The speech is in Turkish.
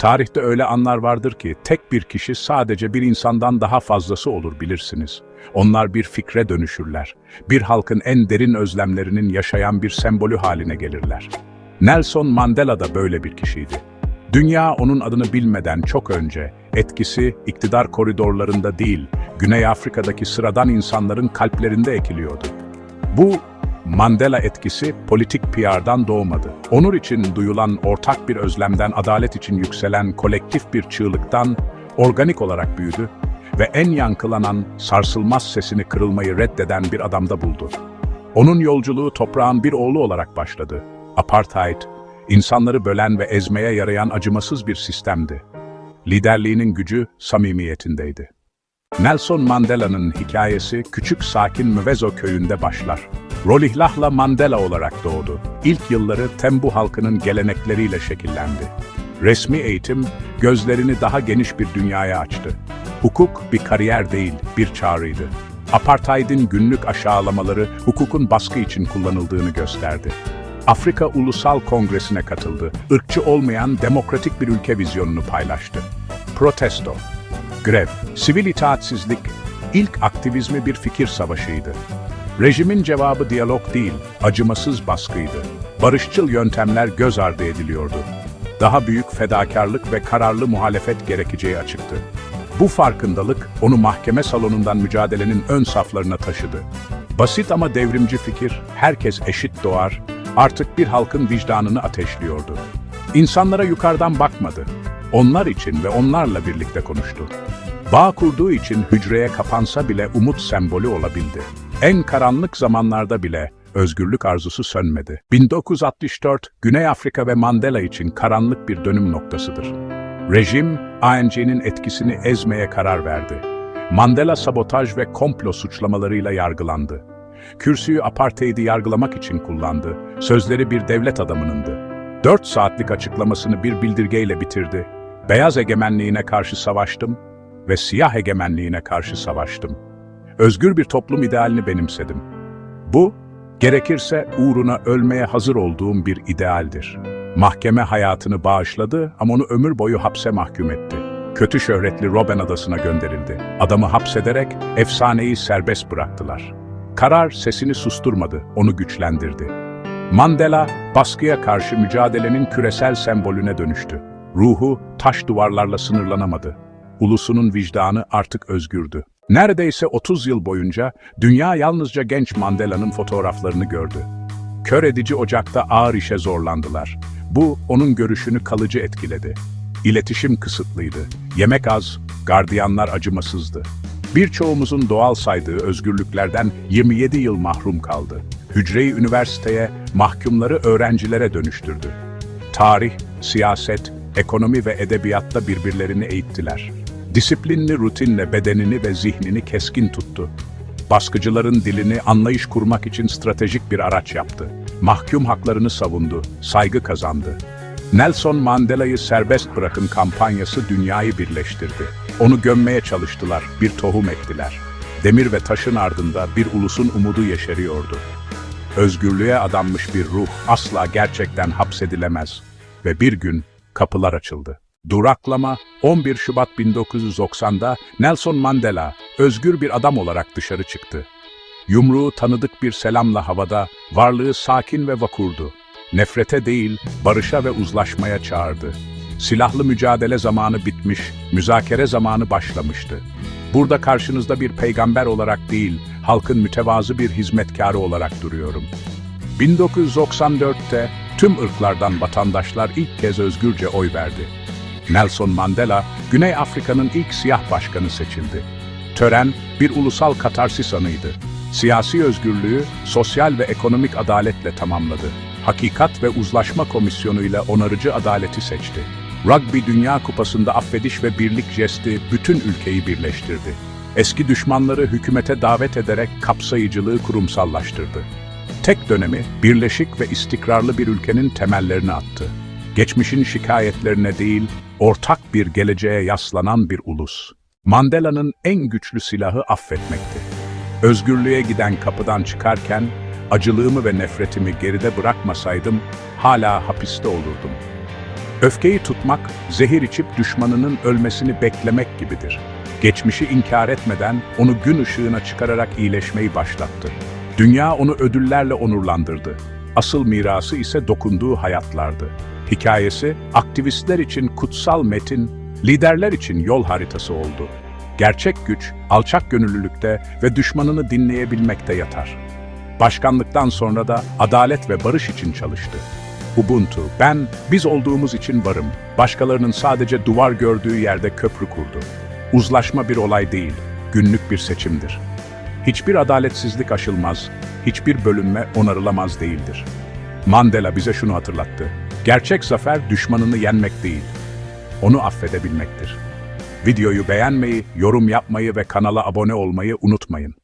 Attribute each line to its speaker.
Speaker 1: Tarihte öyle anlar vardır ki tek bir kişi sadece bir insandan daha fazlası olur bilirsiniz. Onlar bir fikre dönüşürler. Bir halkın en derin özlemlerinin yaşayan bir sembolü haline gelirler. Nelson Mandela da böyle bir kişiydi. Dünya onun adını bilmeden çok önce etkisi iktidar koridorlarında değil, Güney Afrika'daki sıradan insanların kalplerinde ekiliyordu. Bu Mandela etkisi politik PR'dan doğmadı. Onur için duyulan ortak bir özlemden, adalet için yükselen kolektif bir çığlıktan organik olarak büyüdü ve en yankılanan, sarsılmaz sesini kırılmayı reddeden bir adamda buldu. Onun yolculuğu toprağın bir oğlu olarak başladı. Apartheid, insanları bölen ve ezmeye yarayan acımasız bir sistemdi. Liderliğinin gücü samimiyetindeydi. Nelson Mandela'nın hikayesi küçük sakin Mvezo köyünde başlar. Rolihlah'la Mandela olarak doğdu. İlk yılları Tembu halkının gelenekleriyle şekillendi. Resmi eğitim gözlerini daha geniş bir dünyaya açtı. Hukuk bir kariyer değil, bir çağrıydı. Apartheid'in günlük aşağılamaları hukukun baskı için kullanıldığını gösterdi. Afrika Ulusal Kongresi'ne katıldı. Irkçı olmayan demokratik bir ülke vizyonunu paylaştı. Protesto, grev, sivil itaatsizlik, ilk aktivizmi bir fikir savaşıydı. Rejimin cevabı diyalog değil, acımasız baskıydı. Barışçıl yöntemler göz ardı ediliyordu. Daha büyük fedakarlık ve kararlı muhalefet gerekeceği açıktı. Bu farkındalık onu mahkeme salonundan mücadelenin ön saflarına taşıdı. Basit ama devrimci fikir, herkes eşit doğar, artık bir halkın vicdanını ateşliyordu. İnsanlara yukarıdan bakmadı. Onlar için ve onlarla birlikte konuştu. Bağ kurduğu için hücreye kapansa bile umut sembolü olabildi. En karanlık zamanlarda bile özgürlük arzusu sönmedi. 1964, Güney Afrika ve Mandela için karanlık bir dönüm noktasıdır. Rejim, ANC'nin etkisini ezmeye karar verdi. Mandela sabotaj ve komplo suçlamalarıyla yargılandı. Kürsüyü apartheid'i yargılamak için kullandı. Sözleri bir devlet adamınındı. Dört saatlik açıklamasını bir bildirgeyle bitirdi. Beyaz egemenliğine karşı savaştım ve siyah egemenliğine karşı savaştım. Özgür bir toplum idealini benimsedim. Bu, gerekirse uğruna ölmeye hazır olduğum bir idealdir. Mahkeme hayatını bağışladı ama onu ömür boyu hapse mahkum etti. Kötü şöhretli Robben adasına gönderildi. Adamı hapsederek efsaneyi serbest bıraktılar. Karar sesini susturmadı, onu güçlendirdi. Mandela, baskıya karşı mücadelenin küresel sembolüne dönüştü. Ruhu taş duvarlarla sınırlanamadı. Ulusunun vicdanı artık özgürdü. Neredeyse 30 yıl boyunca dünya yalnızca genç Mandela'nın fotoğraflarını gördü. Kör edici ocakta ağır işe zorlandılar. Bu onun görüşünü kalıcı etkiledi. İletişim kısıtlıydı. Yemek az, gardiyanlar acımasızdı. Birçoğumuzun doğal saydığı özgürlüklerden 27 yıl mahrum kaldı. Hücreyi üniversiteye, mahkumları öğrencilere dönüştürdü. Tarih, siyaset, ekonomi ve edebiyatta birbirlerini eğittiler. Disiplinli rutinle bedenini ve zihnini keskin tuttu. Baskıcıların dilini anlayış kurmak için stratejik bir araç yaptı. Mahkum haklarını savundu, saygı kazandı. Nelson Mandela'yı serbest bırakın kampanyası dünyayı birleştirdi. Onu gömmeye çalıştılar, bir tohum ektiler. Demir ve taşın ardında bir ulusun umudu yeşeriyordu. Özgürlüğe adanmış bir ruh asla gerçekten hapsedilemez ve bir gün kapılar açıldı. Duraklama 11 Şubat 1990'da Nelson Mandela özgür bir adam olarak dışarı çıktı. Yumruğu tanıdık bir selamla havada, varlığı sakin ve vakurdu. Nefrete değil, barışa ve uzlaşmaya çağırdı. Silahlı mücadele zamanı bitmiş, müzakere zamanı başlamıştı. Burada karşınızda bir peygamber olarak değil, halkın mütevazı bir hizmetkarı olarak duruyorum. 1994'te tüm ırklardan vatandaşlar ilk kez özgürce oy verdi. Nelson Mandela, Güney Afrika'nın ilk siyah başkanı seçildi. Tören bir ulusal katarsis anıydı. Siyasi özgürlüğü sosyal ve ekonomik adaletle tamamladı. Hakikat ve Uzlaşma Komisyonu ile onarıcı adaleti seçti. Rugby Dünya Kupası'nda affediş ve birlik jesti bütün ülkeyi birleştirdi. Eski düşmanları hükümete davet ederek kapsayıcılığı kurumsallaştırdı. Tek dönemi birleşik ve istikrarlı bir ülkenin temellerini attı. Geçmişin şikayetlerine değil, ortak bir geleceğe yaslanan bir ulus. Mandela'nın en güçlü silahı affetmekti. Özgürlüğe giden kapıdan çıkarken, acılığımı ve nefretimi geride bırakmasaydım, hala hapiste olurdum. Öfkeyi tutmak, zehir içip düşmanının ölmesini beklemek gibidir. Geçmişi inkar etmeden onu gün ışığına çıkararak iyileşmeyi başlattı. Dünya onu ödüllerle onurlandırdı. Asıl mirası ise dokunduğu hayatlardı. Hikayesi, aktivistler için kutsal metin, liderler için yol haritası oldu. Gerçek güç, alçak gönüllülükte ve düşmanını dinleyebilmekte yatar. Başkanlıktan sonra da adalet ve barış için çalıştı. Ubuntu, ben, biz olduğumuz için varım. Başkalarının sadece duvar gördüğü yerde köprü kurdu. Uzlaşma bir olay değil, günlük bir seçimdir. Hiçbir adaletsizlik aşılmaz, hiçbir bölünme onarılamaz değildir. Mandela bize şunu hatırlattı. Gerçek zafer düşmanını yenmek değil, onu affedebilmektir. Videoyu beğenmeyi, yorum yapmayı ve kanala abone olmayı unutmayın.